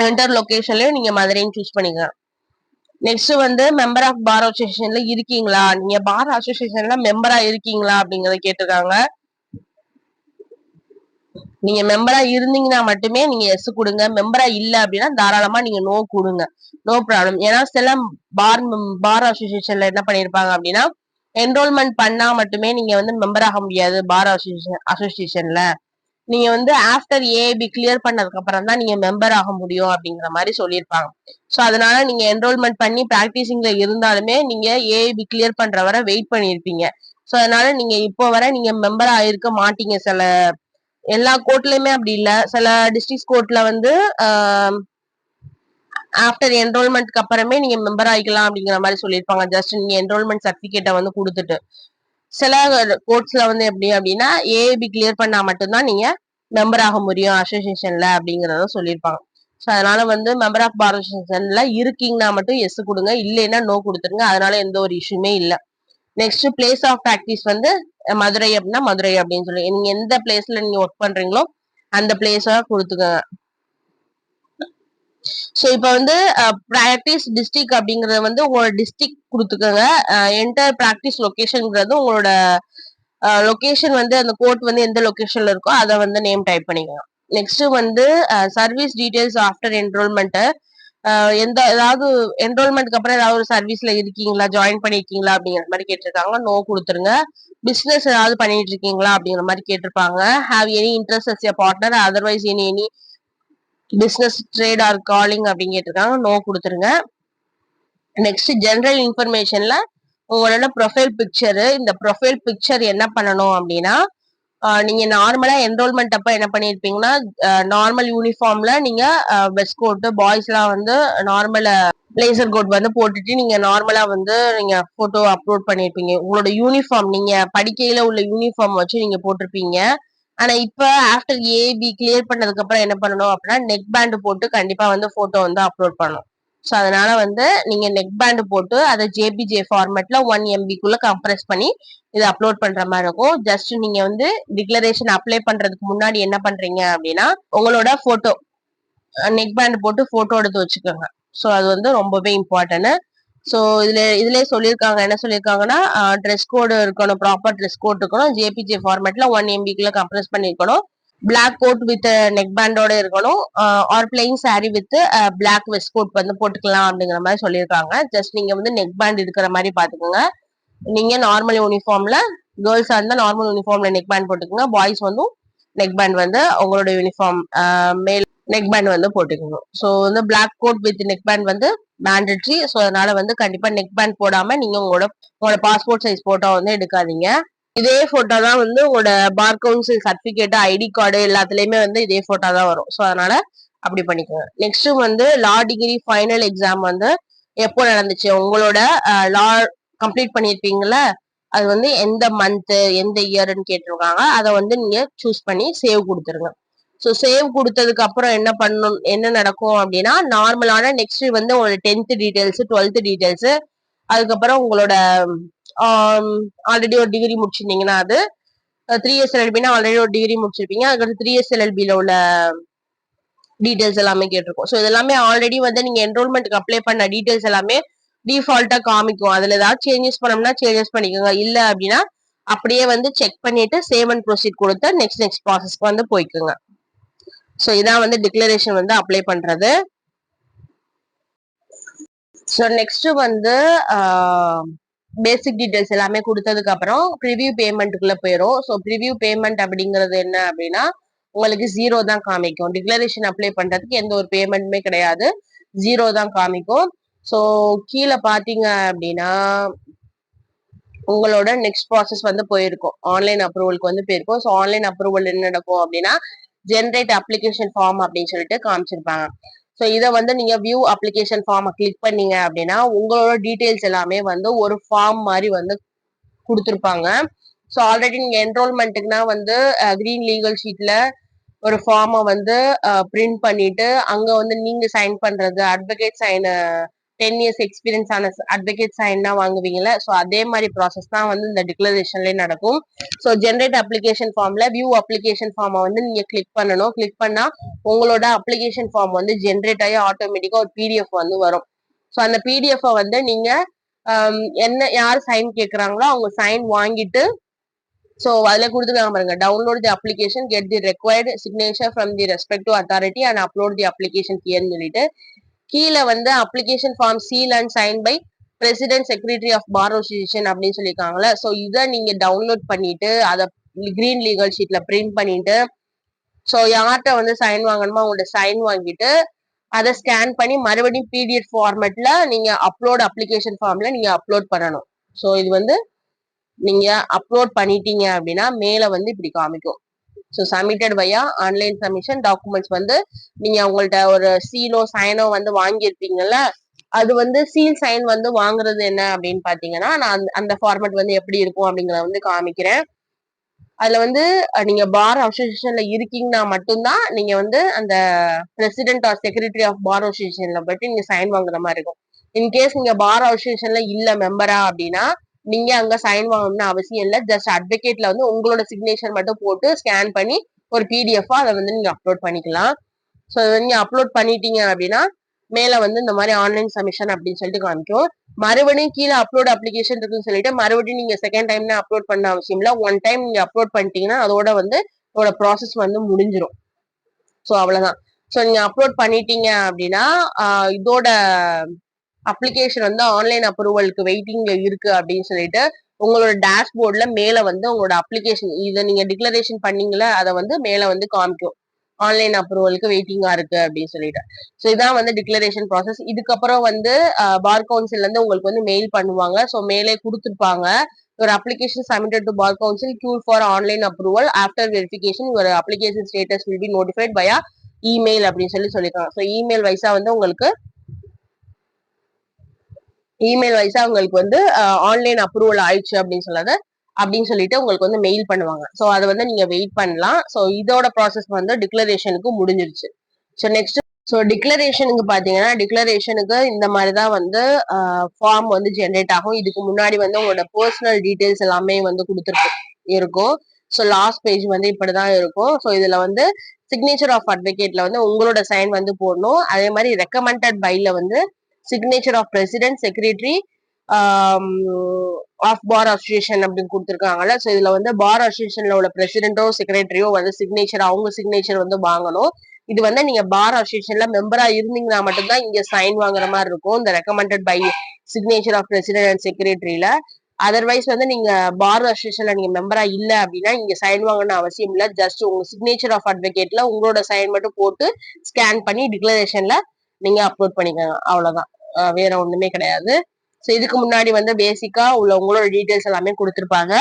சென்டர் லொகேஷன்லயும் நீங்க மதுரைன்னு சூஸ் பண்ணிக்கலாம் நெக்ஸ்ட் வந்து மெம்பர் ஆஃப் பார் அசோசியேஷன்ல இருக்கீங்களா? நீங்க பார் அசோசியேஷன்ல மெம்பரா இருக்கீங்களா அப்படிங்கறத கேட்டிருக்காங்க. நீங்க மெம்பரா இருந்தீங்கன்னா மட்டுமே நீங்க எஸ் கொடுங்க. மெம்பரா இல்ல அப்படின்னா தாராளமா நீங்க நோ கொடுங்க. நோ ப்ராப்ளம் ஏன்னா சில பார் பார் அசோசியேஷன்ல என்ன பண்ணிருப்பாங்க அப்படின்னா என்ரோல்மெண்ட் பண்ணா மட்டுமே நீங்க வந்து மெம்பர் ஆக முடியாது பார் அசோசியேஷன் அசோசியேஷன்ல நீங்க வந்து ஆஃப்டர் ஏபி கிளியர் பண்ணதுக்கு அப்புறம் தான் நீங்க மெம்பர் ஆக முடியும் அப்படிங்கிற மாதிரி சொல்லியிருப்பாங்க ஸோ அதனால நீங்க என்ரோல்மெண்ட் பண்ணி ப்ராக்டிசிங்ல இருந்தாலுமே நீங்க ஏபி கிளியர் பண்ற வரை வெயிட் பண்ணியிருப்பீங்க ஸோ அதனால நீங்க இப்போ வரை நீங்க மெம்பர் ஆயிருக்க மாட்டீங்க சில எல்லா கோர்ட்லயுமே அப்படி இல்ல. சில டிஸ்ட்ரிக்ட் கோர்ட்ல வந்து ஆஃப்டர் என்ரோல்மெண்ட்க்கு அப்புறமே நீங்க மெம்பர் ஆகிக்கலாம் அப்படிங்கிற மாதிரி சொல்லியிருப்பாங்க. ஜஸ்ட் நீங்க என்ரோல்மெண்ட் சர்டிபிகேட்டை வந்து கொடுத்துட்டு. சில கோர்ட்ஸ்ல வந்து எப்படி அப்படின்னா ஏஏபி கிளியர் பண்ணா மட்டும்தான் நீங்க மெம்பர் ஆக முடியும் அசோசியேஷன்ல அப்படிங்கறத சொல்லியிருப்பாங்க. ஸோ அதனால வந்து மெம்பர் ஆஃப் பார் அசோசியேஷன்ல இருக்கீங்கன்னா மட்டும் எஸ் கொடுங்க. இல்லைன்னா நோ கொடுத்துருங்க. அதனால எந்த ஒரு இஷ்யூமே இல்லை. நெக்ஸ்ட் பிளேஸ் ஆஃப் ப்ராக்டிஸ் வந்து மதுரை அப்படின்னா மதுரை அப்படின்னு சொல்லி. நீங்க எந்த பிளேஸ்ல நீங்க ஒர்க் பண்றீங்களோ அந்த பிளேஸா கொடுத்துக்கோங்க. ஸோ இப்போ வந்து ப்ராக்டிஸ் டிஸ்ட்ரிக் அப்படிங்கறது வந்து உங்களோட டிஸ்ட்ரிக் கொடுத்துக்கோங்க. என்டர் ப்ராக்டிஸ் லொக்கேஷன்ங்கிறது உங்களோட லொக்கேஷன் வந்து அந்த கோர்ட் வந்து எந்த லொகேஷன்ல இருக்கோ அதை வந்து நேம் டைப் பண்ணிக்கோங்க. நெக்ஸ்ட் வந்து சர்வீஸ் டீடைல்ஸ் ஆஃப்டர் என்ரோல்மெண்ட்டு எந்த ஏதாவது என்ரோல்மெண்ட்க்கு அப்புறம் ஏதாவது ஒரு சர்வீஸ்ல இருக்கீங்களா? ஜாயின் பண்ணிருக்கீங்களா? அப்படிங்கிற மாதிரி கேட்டிருக்காங்க. நோ கொடுத்துருங்க. பிசினஸ் ஏதாவது பண்ணிட்டு இருக்கீங்களா? அப்படிங்கிற மாதிரி கேட்டிருப்பாங்க. Have any interest as a partner otherwise any any business trade or calling அப்படின்னு கேட்டிருக்காங்க. நோ கொடுத்துருங்க. நெக்ஸ்ட் ஜென்ரல் இன்ஃபர்மேஷன்ல உங்களோட ப்ரொஃபைல் பிக்சரு இந்த ப்ரொஃபைல் பிக்சர் என்ன பண்ணணும் அப்படின்னா நீங்க நார்மலா என்ரோல்மெண்ட் அப்ப என்ன பண்ணிருப்பீங்கன்னா நார்மல் யூனிஃபார்ம்ல நீங்க வெஸ்ட் கோட் பாய்ஸ் எல்லாம் வந்து நார்மல் பிளேசர் கோட் வந்து போட்டுட்டு நீங்க நார்மலா வந்து நீங்க போட்டோ அப்லோட் பண்ணிருப்பீங்க. உங்களோட யூனிஃபார்ம் நீங்க படிக்கையில உள்ள யூனிஃபார்ம் வச்சு நீங்க போட்டிருப்பீங்க. ஆனா இப்ப ஆஃப்டர் ஏபி கிளியர் பண்ணதுக்கு அப்புறம் என்ன பண்ணணும் அப்படின்னா நெக் பேண்ட் போட்டு கண்டிப்பா வந்து போட்டோ வந்து அப்லோட் பண்ணணும். ஸோ அதனால வந்து நீங்க நெக் பேண்ட் போட்டு அதை ஜேபிஜே ஃபார்மேட்ல ஒன் எம்பிக்குள்ள கம்ப்ரெஸ் பண்ணி இதை அப்லோட் பண்ற மாதிரி இருக்கும். ஜஸ்ட் நீங்க வந்து டிக்ளரேஷன் அப்ளை பண்றதுக்கு முன்னாடி என்ன பண்றீங்க அப்படின்னா உங்களோட போட்டோ நெக் பேண்ட் போட்டு போட்டோ எடுத்து வச்சுக்கோங்க. ஸோ அது வந்து ரொம்பவே இம்பார்ட்டன்ட் ஸோ இதுல இதுலயே சொல்லியிருக்காங்க என்ன சொல்லியிருக்காங்கன்னா ட்ரெஸ் கோடு இருக்கணும் ப்ராப்பர் ட்ரெஸ் கோட் இருக்கணும். ஜேபிஜே ஃபார்மேட்ல ஒன் எம்பிக்குள்ள கம்ப்ரெஸ் பண்ணிருக்கணும். பிளாக் கோட் வித் நெக் பேண்டோட இருக்கணும். Or plain sari with black vest coat வந்து போட்டுக்கலாம் அப்படிங்கிற மாதிரி சொல்லியிருக்காங்க. ஜஸ்ட் நீங்க வந்து நெக் பேண்ட் இருக்கிற மாதிரி பாத்துக்கோங்க நீங்க நார்மல் யூனிஃபார்ம்ல கேர்ள்ஸா இருந்தா நார்மல் யூனிஃபார்ம்ல நெக் பேண்ட் போட்டுக்கோங்க. பாய்ஸ் வந்து நெக் பேண்ட் வந்து உங்களோட யூனிஃபார்ம் மேல் நெக் பேண்ட் வந்து போட்டுக்கணும் ஸோ வந்து black coat with neck band வந்து மேண்டட்ரி ஸோ அதனால வந்து கண்டிப்பா நெக் பேண்ட் போடாம நீங்க உங்களோட உங்களோட பாஸ்போர்ட் சைஸ் போட்டோ வந்து எடுக்காதீங்க. இதே போட்டோ தான் வந்து உங்களோட bar council certificate ID card எல்லாத்துலயுமே வந்து இதே போட்டோ தான் வரும். ஸோ அதனால அப்படி பண்ணிக்கோங்க. நெக்ஸ்ட் வந்து லா டிகிரி ஃபைனல் எக்ஸாம் வந்து எப்போ நடந்துச்சு? உங்களோட லா கம்ப்ளீட் பண்ணியிருப்பீங்கல்ல அது வந்து எந்த மந்த் எந்த இயர்னு கேட்டிருக்காங்க. அதை வந்து நீங்க சூஸ் பண்ணி சேவ் கொடுத்துருங்க. ஸோ சேவ் கொடுத்ததுக்கு அப்புறம் என்ன பண்ணணும் என்ன நடக்கும் அப்படின்னா நார்மலான நெக்ஸ்ட் வந்து உங்களோட டென்த் டீடைல்ஸ் டுவெல்த் டீடைல்ஸ் அதுக்கப்புறம் உங்களோட Um, ஆல்ரெடி ஒரு டிகிரி முடிச்சிருந்தீங்கன்னா அது த்ரீ இயர்ஸ் எல்எல்பினா ஆல்ரெடி ஒரு டிகிரி முடிச்சிருப்பீங்க. அதுக்கப்புறம் த்ரீ இயர்ஸ் எல்எல்பியில் உள்ள டீடைல்ஸ் எல்லாமே கேட்டிருக்கோம். ஸோ இதெல்லாமே ஆல்ரெடி வந்து நீங்க என்ரோல்மெண்ட்டுக்கு அப்ளை பண்ண டீடைல்ஸ் எல்லாமே டிஃபால்ட்டாக காமிக்கும். அதுல ஏதாவது சேஞ்சஸ் பண்ணோம்னா சேஞ்சஸ் பண்ணிக்கோங்க. இல்ல அப்படின்னா அப்படியே வந்து செக் பண்ணிட்டு சேவ் அண்ட் ப்ரொசீட் கொடுத்து நெக்ஸ்ட் நெக்ஸ்ட் ப்ராசஸ்க்கு வந்து போய்க்குங்க. ஸோ இதான் வந்து டிக்ளரேஷன் வந்து அப்ளை பண்றது. ஸோ நெக்ஸ்ட் வந்து பேசிக் டீடைல்ஸ் எல்லாமே கொடுத்ததுக்கு அப்புறம் ப்ரிவியூ பேமெண்ட்டுக்குள்ள போயிடும் ஸோ ப்ரிவியூ பேமெண்ட் அப்படிங்கிறது என்ன அப்படின்னா உங்களுக்கு ஜீரோ தான் காமிக்கும். டிக்ளரேஷன் அப்ளை பண்றதுக்கு எந்த ஒரு பேமெண்ட்டுமே கிடையாது. ஜீரோ தான் காமிக்கும். ஸோ கீழே பார்த்தீங்க அப்படின்னா உங்களோட நெக்ஸ்ட் ப்ராசஸ் வந்து போயிருக்கும். ஆன்லைன் அப்ரூவலுக்கு வந்து போயிருக்கும். ஸோ ஆன்லைன் அப்ரூவல் என்ன நடக்கும் அப்படின்னா ஜென்ரேட் அப்ளிகேஷன் ஃபார்ம் அப்படின்னு சொல்லிட்டு காமிச்சிருப்பாங்க. ஸோ இதை வந்து நீங்க வியூ அப்ளிகேஷன் ஃபார்மை கிளிக் பண்ணீங்க அப்படின்னா உங்களோட டீட்டெயில்ஸ் எல்லாமே வந்து ஒரு ஃபார்ம் மாதிரி வந்து கொடுத்துருப்பாங்க. ஸோ ஆல்ரெடி நீங்க என்ரோல்மெண்ட்டுக்குனா வந்து கிரீன் லீகல் ஷீட்ல ஒரு ஃபார்மை வந்து பிரிண்ட் பண்ணிட்டு அங்க வந்து நீங்க சைன் பண்றது advocate sign ten years experience ஆன அட்வொகேட் சைன் தான் வாங்குவீங்கல்ல? ஸோ அதே மாதிரி ப்ராசஸ் தான் வந்து இந்த டிக்ளரேஷன்லேயே நடக்கும். ஸோ ஜென்ரேட் அப்ளிகேஷன் ஃபார்ம்ல வியூ அப்ளிகேஷன் ஃபார்மை வந்து நீங்க கிளிக் பண்ணணும். கிளிக் பண்ணா உங்களோட அப்ளிகேஷன் ஃபார்ம் வந்து ஜென்ரேட் ஆகி ஆட்டோமேட்டிக்கா ஒரு பிடிஎஃப் வந்து வரும். ஸோ அந்த பிடிஎஃபை வந்து நீங்க என்ன யார் சைன் கேட்குறாங்களோ அவங்க சைன் வாங்கிட்டு ஸோ அதில் கொடுத்துருக்காங்க பாருங்க. Download the application get the required signature from the respective authority and upload the application கியர்னு சொல்லிட்டு கீழே வந்து application form seal and sign by president secretary of bar association அப்படின்னு சொல்லியிருக்காங்களே ஸோ இதை நீங்க டவுன்லோட் பண்ணிட்டு அதை கிரீன் லீகல் ஷீட்ல பிரிண்ட் பண்ணிட்டு ஸோ யார்கிட்ட வந்து சைன் வாங்கணுமோ அவங்கள்ட்ட சைன் வாங்கிட்டு அதை ஸ்கேன் பண்ணி மறுபடியும் பிடிஎஃப் ஃபார்மேட்ல நீங்க அப்லோட் அப்ளிகேஷன் ஃபார்ம்ல நீங்க அப்லோட் பண்ணணும். ஸோ இது வந்து நீங்க அப்லோட் பண்ணிட்டீங்க அப்படின்னா மேல வந்து இப்படி காமிக்கும். So submitted via online submission documents வந்து நீங்க உங்கள்ட்ட ஒரு சீலோ சைனோ வந்து வாங்கியிருப்பீங்கல்ல அது வந்து சீல் சைன் வந்து வாங்குறது என்ன அப்படின்னு பாத்தீங்கன்னா நான் அந்த ஃபார்மேட் வந்து எப்படி இருக்கும் அப்படிங்கிறத வந்து காமிக்கிறேன். அதுல வந்து நீங்க பார் அசோசியேஷன்ல இருக்கீங்கன்னா மட்டும்தான் நீங்க வந்து அந்த president or secretary of bar அசோசியேஷன்ல போயிட்டு நீங்க சைன் வாங்குற மாதிரி இருக்கும். இன்கேஸ் நீங்க பார் அசோசியேஷன்ல இல்ல மெம்பரா அப்படின்னா நீங்க அங்க சைன் வாங்கணும்னு அவசியம் இல்லை. ஜஸ்ட் அட்வொகேட்ல வந்து உங்களோட சிக்னேச்சர் மட்டும் போட்டு ஸ்கேன் பண்ணி ஒரு பிடிஎஃபா அதை வந்து நீங்க அப்லோட் பண்ணிக்கலாம். ஸோ நீங்க அப்லோட் பண்ணிட்டீங்க அப்படின்னா மேல வந்து இந்த மாதிரி ஆன்லைன் சப்மிஷன் அப்படின்னு சொல்லிட்டு காமிக்கும். மறுபடியும் கீழே அப்லோட் அப்ளிகேஷன் இருக்குன்னு சொல்லிட்டு மறுபடியும் நீங்க செகண்ட் டைம்ல அப்லோட் பண்ண அவசியம் இல்லை. ஒன் டைம் நீங்க அப்லோட் பண்ணிட்டீங்கன்னா அதோட வந்து அதோட ப்ராசஸ் வந்து முடிஞ்சிடும் ஸோ அவ்வளவுதான். ஸோ நீங்க அப்லோட் பண்ணிட்டீங்க அப்படின்னா இதோட அப்ளிகேஷன் வந்து ஆன்லைன் அப்ரூவலுக்கு வெயிட்டிங்ல இருக்கு அப்படின்னு சொல்லிட்டு உங்களோட டேஷ்போர்ட்ல மேல வந்து உங்களோட அப்ளிகேஷன் இதை நீங்க டிக்ளரேஷன் பண்ணீங்களா அதை வந்து மேல வந்து காமிக்கும். ஆன்லைன் அப்ரூவலுக்கு வெயிட்டிங்கா இருக்கு அப்படின்னு சொல்லிட்டு. ஸோ இதான் வந்து டிக்ளரேஷன் ப்ராசஸ் இதுக்கப்புறம் வந்து பார் கவுன்சில் உங்களுக்கு வந்து மெயில் பண்ணுவாங்க. ஸோ மேலே கொடுத்துருப்பாங்க. ஒரு application submitted to bar council queue for online approval after verification ஒரு application status will be notified via email அப்படின்னு சொல்லி சொல்லியிருக்காங்க ஸோ இமெயில் வைஸா வந்து உங்களுக்கு இமெயில் வைஸா உங்களுக்கு வந்து ஆன்லைன் அப்ரூவல் ஆயிடுச்சு அப்படின்னு சொல்லாத அப்படின்னு சொல்லிட்டு உங்களுக்கு வந்து மெயில் பண்ணுவாங்க. ஸோ அதை வந்து நீங்க வெயிட் பண்ணலாம். ஸோ இதோட ப்ராசஸ் வந்து டிக்ளரேஷனுக்கு முடிஞ்சிருச்சு. ஸோ நெக்ஸ்ட் ஸோ டிக்ளரேஷனுக்கு பார்த்தீங்கன்னா டிக்ளரேஷனுக்கு இந்த மாதிரி தான் வந்து ஃபார்ம் வந்து ஜென்ரேட் ஆகும். இதுக்கு முன்னாடி வந்து உங்களோட பர்சனல் டீட்டெயில்ஸ் எல்லாமே வந்து கொடுத்துருக்கு இருக்கும். ஸோ லாஸ்ட் பேஜ் வந்து இப்படிதான் இருக்கும். ஸோ இதுல வந்து சிக்னேச்சர் ஆஃப் அட்வொகேட்ல வந்து உங்களோட சைன் வந்து போடணும். அதே மாதிரி ரெக்கமெண்டட் பைல வந்து signature of president secretary of bar association அப்படின்னு கொடுத்துருக்காங்கல்ல. ஸோ இதுல வந்து பார் அசோசியேஷன்ல உள்ள பிரசிடென்ட்டோ செக்ரட்டரியோ வந்து சிக்னேச்சர் அவங்க சிக்னேச்சர் வந்து வாங்கணும். இது வந்து நீங்க பார் அசோசியேஷன்ல மெம்பரா இருந்தீங்கன்னா மட்டும்தான் இங்க சைன் வாங்குற மாதிரி இருக்கும். இந்த recommended by signature of president and செக்ரட்டரியில otherwise வந்து நீங்க பார் அசோசியேஷன்ல நீங்க மெம்பரா இல்ல அப்படின்னா நீங்க சைன் வாங்கணும் அவசியம் இல்ல. ஜஸ்ட் உங்க சிக்னேச்சர் ஆஃப் அட்வொகேட்ல உங்களோட சைன் மட்டும் போட்டு ஸ்கேன் பண்ணி டிக்ளரேஷன்ல நீங்க அப்லோட் பண்ணிக்கோங்க. அவ்வளவுதான். வேற ஒண்ணுமே கிடையாது. ஸோ இதுக்கு முன்னாடி வந்து பேசிக்கா உள்ள உங்களோட டீட்டெயில்ஸ் எல்லாமே கொடுத்துருப்பாங்க.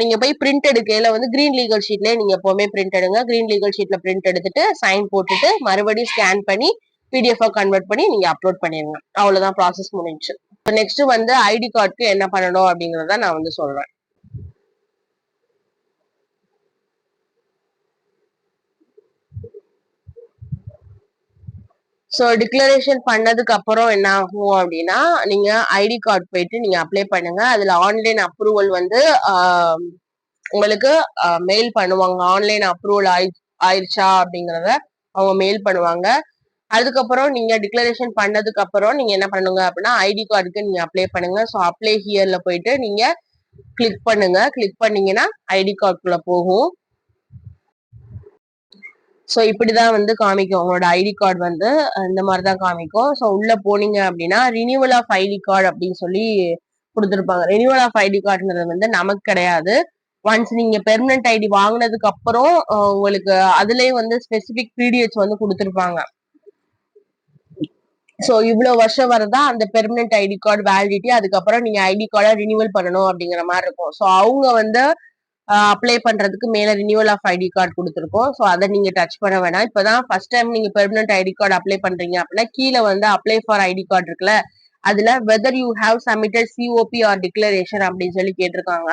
நீங்க போய் பிரிண்ட் எடுக்கையில வந்து கிரீன் லீகல் ஷீட்லயே நீங்க எப்பவுமே பிரிண்ட் எடுங்க. கிரீன் லீகல் ஷீட்ல பிரிண்ட் எடுத்துட்டு சைன் போட்டுட்டு மறுபடியும் ஸ்கேன் பண்ணி பிடிஎஃப் கன்வெர்ட் பண்ணி நீங்க அப்லோட் பண்ணிருங்க. அவ்வளவுதான் ப்ராசஸ் முடிஞ்சு நெக்ஸ்ட் வந்து ஐடி கார்டுக்கு என்ன பண்ணணும் அப்படிங்கறத நான் வந்து சொல்றேன். ஸோ டிக்ளரேஷன் பண்ணதுக்கு அப்புறம் என்ன ஆகும் அப்படின்னா நீங்க ஐடி கார்டு போயிட்டு நீங்க அப்ளை பண்ணுங்க. அதுல ஆன்லைன் அப்ரூவல் வந்து உங்களுக்கு மெயில் பண்ணுவாங்க. ஆன்லைன் அப்ரூவல் ஆயி ஆயிடுச்சா அப்படிங்கறத அவங்க மெயில் பண்ணுவாங்க. அதுக்கப்புறம் நீங்க டிக்ளரேஷன் பண்ணதுக்கு அப்புறம் நீங்க என்ன பண்ணுங்க அப்படின்னா ஐடி கார்டுக்கு நீங்க அப்ளை பண்ணுங்க. ஸோ அப்ளை ஹியர்ல போயிட்டு நீங்க கிளிக் பண்ணுங்க. கிளிக் பண்ணீங்கன்னா ஐடி கார்டுக்குள்ள போகும். ஸோ இப்படிதான் வந்து காமிக்கும். உங்களோட ஐடி கார்டு வந்து இந்த மாதிரி தான் காமிக்கும். ஸோ உள்ள போனீங்க அப்படின்னா ரினியூவல் ஆஃப் ஐடி கார்டு அப்படின்னு சொல்லி கொடுத்துருப்பாங்க. ரினியூவல் ஆஃப் ஐடி கார்டுங்கிறது வந்து நமக்கு கிடையாது. ஒன்ஸ் நீங்க பெர்மனன்ட் ஐடி வாங்கினதுக்கு அப்புறம் உங்களுக்கு அதுலயே வந்து ஸ்பெசிபிக் பிடிஎச் வந்து கொடுத்துருப்பாங்க. ஸோ இவ்வளவு வருஷம் வரதான் அந்த பெர்மனன்ட் ஐடி கார்டு வேலிடிட்டி அதுக்கப்புறம் நீங்க ஐடி கார்டை ரினியூவல் பண்ணணும் அப்படிங்கிற மாதிரி இருக்கும். ஸோ அவங்க வந்து அப்ளை பண்றதுக்கு மேல ரினியூவல் ஆஃப் ஐடி கார்டு கொடுத்துருக்கோம். ஸோ அதை நீங்க டச் பண்ண வேணாம். இப்பதான் ஃபர்ஸ்ட் டைம் நீங்க பெர்மனன்ட் ஐடி கார்டு அப்ளை பண்றீங்க அப்படின்னா கீழே வந்து அப்ளை ஃபார் ஐடி கார்டு இருக்குல்ல அதுல whether you have submitted COP or declaration அப்படின்னு சொல்லி கேட்டிருக்காங்க.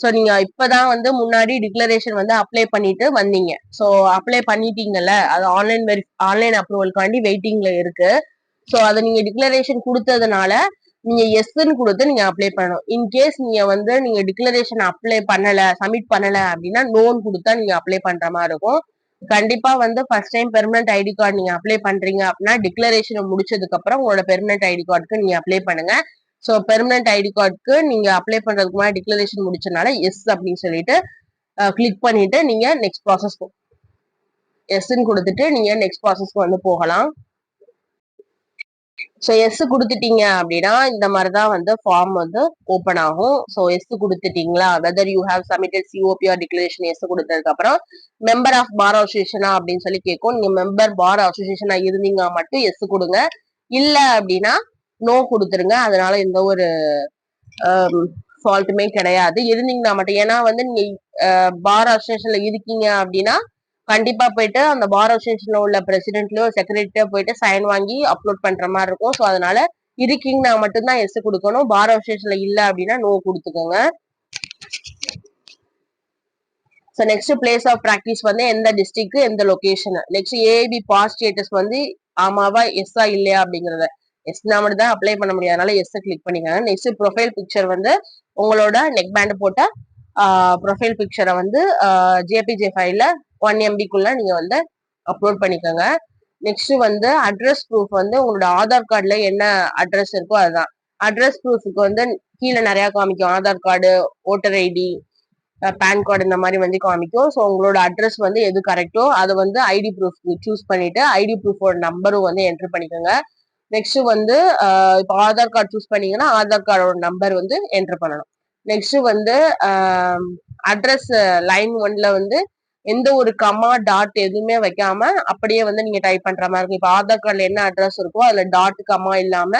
ஸோ நீங்க இப்பதான் வந்து முன்னாடி டிக்ளரேஷன் வந்து அப்ளை பண்ணிட்டு வந்தீங்க. ஸோ அப்ளை பண்ணிட்டீங்கல்ல அது ஆன்லைன் வெரி ஆன்லைன் அப்ரூவல்காண்டி வெயிட்டிங்ல இருக்கு. ஸோ அதை நீங்க டிக்ளரேஷன் கொடுத்ததுனால நீங்க எஸ்ன்னு கொடுத்து நீங்க அப்ளை பண்ணணும். இன்கேஸ் நீங்க வந்து நீங்க டிக்ளரேஷன் அப்ளை பண்ணல சப்மிட் பண்ணல அப்படின்னா லோன் கொடுத்தா நீங்க அப்ளை பண்ற மாதிரி இருக்கும். கண்டிப்பா வந்து first time permanent ID card நீங்க அப்ளை பண்றீங்க அப்படின்னா டிக்ளரேஷன் முடிச்சதுக்கு அப்புறம் உங்களோட பெர்மனன்ட் ஐடி கார்டுக்கு நீங்க அப்ளை பண்ணுங்க. ஸோ பெர்மனன்ட் ஐடி கார்டுக்கு நீங்க அப்ளை பண்றதுக்கு முன்னாடி டிக்ளரேஷன் முடிச்சனால எஸ் அப்படின்னு சொல்லிட்டு கிளிக் பண்ணிட்டு நீங்க நெக்ஸ்ட் ப்ராசஸ் எஸ்ன்னு கொடுத்துட்டு நீங்க நெக்ஸ்ட் ப்ராசஸ்க்கு வந்து போகலாம். ஸோ எஸ் கொடுத்துட்டீங்க அப்படின்னா இந்த மாதிரி தான் வந்து ஃபார்ம் வந்து ஓப்பன் ஆகும். ஸோ எஸ் கொடுத்துட்டீங்களா? Whether you have submitted COP or declaration yes கொடுத்ததுக்கு அப்புறம் மெம்பர் ஆஃப் பார் அசோசியேஷனா அப்படின்னு சொல்லி கேட்கும். நீங்க மெம்பர் பார் அசோசியேஷனா இருந்தீங்க மட்டும் எஸ் கொடுங்க. இல்ல அப்படின்னா நோ கொடுத்துருங்க. அதனால எந்த ஒரு ஃபால்ட்டுமே கிடையாது. இருந்தீங்கன்னா மட்டும். ஏன்னா வந்து நீங்க பார் அசோசியேஷன்ல இருக்கீங்க அப்படின்னா கண்டிப்பா போயிட்டு அந்த பார் அசோசியேஷன்ல உள்ள பிரசிடென்ட்லயோ செக்ரட்டரியோ போயிட்டு சைன் வாங்கி அப்லோட் பண்ற மாதிரி இருக்கும். ஸோ அதனால இருக்கீங்கன்னா மட்டும்தான் எஸ் கொடுக்கணும். பார் அசோசியேஷன்ல இல்ல அப்படின்னா நோ கொடுத்துக்கோங்க. So next place of practice வந்து எந்த டிஸ்ட்ரிக்ட் எந்த location next AP pass status வந்து ஆமாவா எஸ்ஸா இல்லையா அப்படிங்கறத. எஸ்னா மட்டும் தான் அப்ளை பண்ண முடியாது அதனால எஸ்ஸை கிளிக் பண்ணிக்கோங்க. நெக்ஸ்ட் ப்ரொஃபைல் பிக்சர் வந்து உங்களோட நெக் பேண்ட் போட்ட ப்ரொஃபைல் பிக்சரை வந்து ஜேபிஜே ஃபைல்ல ஒன் எம்பிக்குள்ள நீங்க வந்து அப்லோட் பண்ணிக்கோங்க. நெக்ஸ்ட் வந்து அட்ரஸ் ப்ரூஃப் வந்து உங்களோட ஆதார் கார்டுல என்ன அட்ரஸ் இருக்கோ அதுதான். அட்ரஸ் ப்ரூஃபுக்கு வந்து கீழே நிறையா காமிக்கும். Aadhaar card voter ID PAN card இந்த மாதிரி வந்து காமிக்கும். ஸோ உங்களோட அட்ரஸ் வந்து எது கரெக்டோ அதை வந்து ஐடி ப்ரூஃப் சூஸ் பண்ணிட்டு ஐடி ப்ரூஃபோட நம்பரும் வந்து என்ட்ரு பண்ணிக்கோங்க. நெக்ஸ்ட் வந்து இப்போ ஆதார் கார்டு சூஸ் பண்ணீங்கன்னா ஆதார் கார்டோட நம்பர் வந்து என்ட்ரு பண்ணணும். நெக்ஸ்ட் வந்து அட்ரஸ் லைன் ஒன்ல வந்து எந்த ஒரு கமா டாட் எதுவுமே வைக்காம அப்படியே வந்து நீங்க டைப் பண்ற மாதிரி இருக்கும். இப்போ ஆதார் கார்டில் என்ன அட்ரஸ் இருக்கோ அதுல டாட் கமா இல்லாம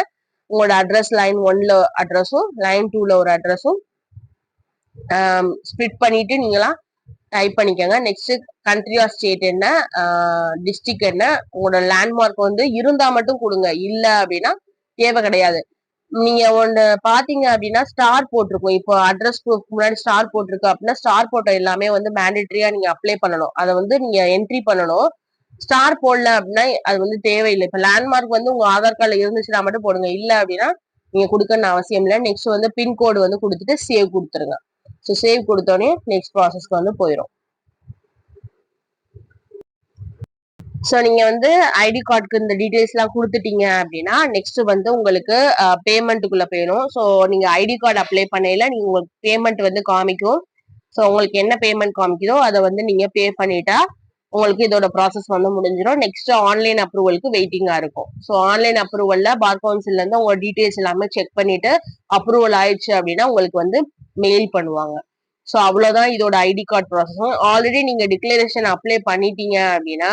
உங்களோட அட்ரஸ் லைன் ஒன்ல அட்ரஸும் லைன் டூல ஒரு அட்ரஸும் ஸ்ப்ளிட் பண்ணிட்டு நீங்களா டைப் பண்ணிக்கோங்க. நெக்ஸ்ட் கண்ட்ரி ஆர் ஸ்டேட் என்ன டிஸ்ட்ரிக்ட் என்ன உங்களோட லேண்ட்மார்க் வந்து இருந்தா மட்டும் கொடுங்க. இல்ல அப்படின்னா தேவை கிடையாது. நீங்க ஒன்று பாத்தீங்க அப்படின்னா ஸ்டார் போட்டிருக்கும். இப்போ அட்ரஸ் ப்ரூஃப் முன்னாடி ஸ்டார் போட்டிருக்கு அப்படின்னா ஸ்டார் போட்டோ எல்லாமே வந்து மேண்டேட்டரியா நீங்க அப்ளை பண்ணணும். அதை வந்து நீங்க என்ட்ரி பண்ணணும். ஸ்டார் போடல அப்படின்னா அது வந்து தேவையில்லை. இப்ப லேண்ட்மார்க் வந்து உங்க ஆதார் கார்டில் இருந்துச்சுன்னா மட்டும் போடுங்க. இல்ல அப்படின்னா நீங்க கொடுக்கணும்னு அவசியம் இல்லை. நெக்ஸ்ட் வந்து பின்கோடு வந்து கொடுத்துட்டு சேவ் கொடுத்துருங்க. ஸோ சேவ் கொடுத்தோடனே நெக்ஸ்ட் ப்ராசஸ்க்கு வந்து போயிடும் ஸோ நீங்கள் வந்து ஐடி கார்டுக்கு இந்த டீட்டெயில்ஸ்லாம் கொடுத்துட்டீங்க அப்படின்னா நெக்ஸ்ட் வந்து உங்களுக்கு பேமெண்ட்டுக்குள்ள போயிடும். ஸோ நீங்கள் ஐடி கார்டு அப்ளை பண்ணையில நீங்கள் உங்களுக்கு பேமெண்ட் வந்து காமிக்கும். ஸோ உங்களுக்கு என்ன பேமெண்ட் காமிக்குதோ அதை வந்து நீங்கள் பே பண்ணிட்டா உங்களுக்கு இதோட ப்ராசஸ் வந்து முடிஞ்சிடும். நெக்ஸ்ட் ஆன்லைன் அப்ரூவலுக்கு வெயிட்டிங்காக இருக்கும். ஸோ ஆன்லைன் அப்ரூவலில் பார் கவுன்சில்ல உங்கள் டீட்டெயில்ஸ் எல்லாமே செக் பண்ணிட்டு அப்ரூவல் ஆயிடுச்சு அப்படின்னா உங்களுக்கு வந்து மெயில் பண்ணுவாங்க. ஸோ அவ்வளோதான் இதோட ஐடி கார்டு ப்ராசஸும் ஆல்ரெடி நீங்கள் டிக்ளரேஷன் அப்ளை பண்ணிட்டீங்க அப்படின்னா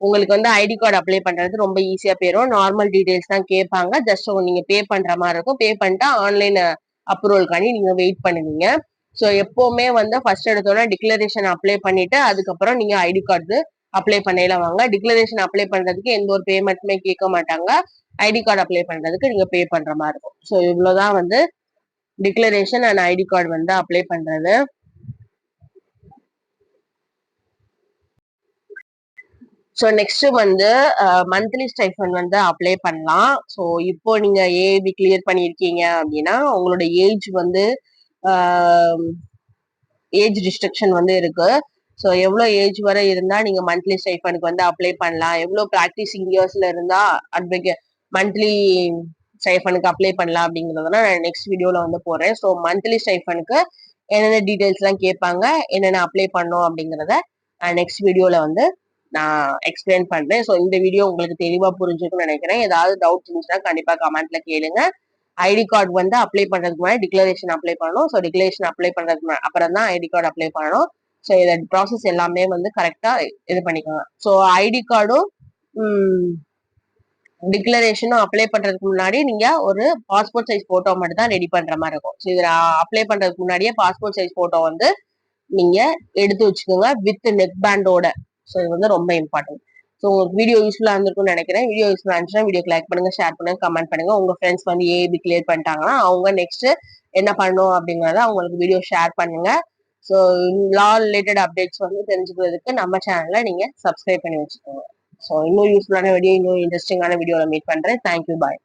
உங்களுக்கு வந்து ஐடி கார்டு அப்ளை பண்றது ரொம்ப ஈஸியா போயிடும் நார்மல் டீடைல்ஸ் தான் கேட்பாங்க ஜஸ்ட் நீங்க பே பண்ற மாதிரி இருக்கும். பே பண்ணிட்டா ஆன்லைன் அப்ரூவல்காண்டி நீங்க வெயிட் பண்ணுவீங்க. ஸோ எப்பவுமே வந்து ஃபர்ஸ்ட் எடுத்தோன்னா டிக்ளரேஷன் அப்ளை பண்ணிட்டு அதுக்கப்புறம் நீங்க ஐடி கார்டு அப்ளை பண்ணையில வாங்க. டிக்ளரேஷன் அப்ளை பண்றதுக்கு எந்த ஒரு பேமெண்ட்டுமே கேட்க மாட்டாங்க. ஐடி கார்டு அப்ளை பண்றதுக்கு நீங்க பே பண்ற மாதிரி இருக்கும். ஸோ இவ்வளவுதான் வந்து டிக்ளரேஷன் அண்ட் ஐடி கார்டு வந்து அப்ளை பண்றது. ஸோ நெக்ஸ்ட் வந்து மந்த்லி ஸ்டைஃபன் வந்து அப்ளை பண்ணலாம். ஸோ இப்போ நீங்க ஏபி கிளியர் பண்ணியிருக்கீங்க அப்படின்னா உங்களோட ஏஜ் வந்து ஏஜ் ரிஸ்ட்ரிக்ஷன் வந்து இருக்கு. ஸோ எவ்வளோ ஏஜ் வரை இருந்தால் நீங்கள் மந்த்லி ஸ்டைஃபனுக்கு வந்து அப்ளை பண்ணலாம். எவ்வளோ ப்ராக்டிஸிங் இயர்ஸில் இருந்தால் அட்வைக்க மந்த்லி ஸ்டைஃபனுக்கு அப்ளை பண்ணலாம் அப்படிங்கிறதுனா நான் நெக்ஸ்ட் வீடியோவில் வந்து போடுறேன். ஸோ மந்த்லி ஸ்டைஃபனுக்கு என்னென்ன டீட்டெயில்ஸ்லாம் கேட்பாங்க என்னென்ன அப்ளை பண்ணோம் அப்படிங்கிறத நெக்ஸ்ட் வீடியோவில் வந்து நான் எக்ஸ்பிளைன் பண்றேன். ஸோ இந்த வீடியோ உங்களுக்கு தெளிவா புரிஞ்சுக்கணும்னு நினைக்கிறேன். ஏதாவது டவுட் இருந்துச்சுன்னா கண்டிப்பா கமெண்ட்ல கேளுங்க. ஐடி கார்டு வந்து அப்ளை பண்றதுக்கு முன்னாடி டிக்ளரேஷன் அப்ளை பண்ணணும். ஸோ டிக்ளரேஷன் அப்ளை பண்றதுக்கு அப்புறம் தான் ஐடி கார்டு அப்ளை பண்ணணும். ஸோ இதை ப்ராசஸ் எல்லாமே வந்து கரெக்டா இது பண்ணிக்கோங்க. ஸோ ஐடி கார்டும் டிக்ளரேஷனும் அப்ளை பண்றதுக்கு முன்னாடி நீங்க ஒரு பாஸ்போர்ட் சைஸ் போட்டோ மட்டும் தான் ரெடி பண்ற மாதிரி இருக்கும். ஸோ இதில் அப்ளை பண்றதுக்கு முன்னாடியே பாஸ்போர்ட் சைஸ் போட்டோ வந்து நீங்க எடுத்து வச்சுக்கோங்க. வித் நெக் பேண்டோட ஸோ இது வந்து ரொம்ப இம்பார்ட்டன்ட் ஸோ உங்களுக்கு வீடியோ யூஸ்ஃபுல்லாக இருந்திருக்கும்னு நினைக்கிறேன். வீடியோ யூஸ்ஃபுல்லாக இருந்துச்சுன்னா வீடியோக்கு லைக் பண்ணுங்க ஷேர் பண்ணுங்க கமெண்ட் பண்ணுங்க. உங்க ஃப்ரெண்ட்ஸ் வந்து ஏபி கிளியர் பண்ணிட்டாங்கன்னா அவங்க நெக்ஸ்ட் என்ன பண்ணணும் அப்படிங்கறத அவங்களுக்கு வீடியோ ஷேர் பண்ணுங்க. ஸோ லா ரிலேட்டட் அப்டேட்ஸ் வந்து தெரிஞ்சுக்கிறதுக்கு நம்ம சேனலை நீங்க சப்ஸ்கிரைப் பண்ணி வச்சுக்கோங்க. ஸோ இன்னும் யூஸ்ஃபுல்லான வீடியோ இன்னும் இன்ட்ரெஸ்டிங்கான வீடியோவில் மீட் பண்றேன். Thank you bye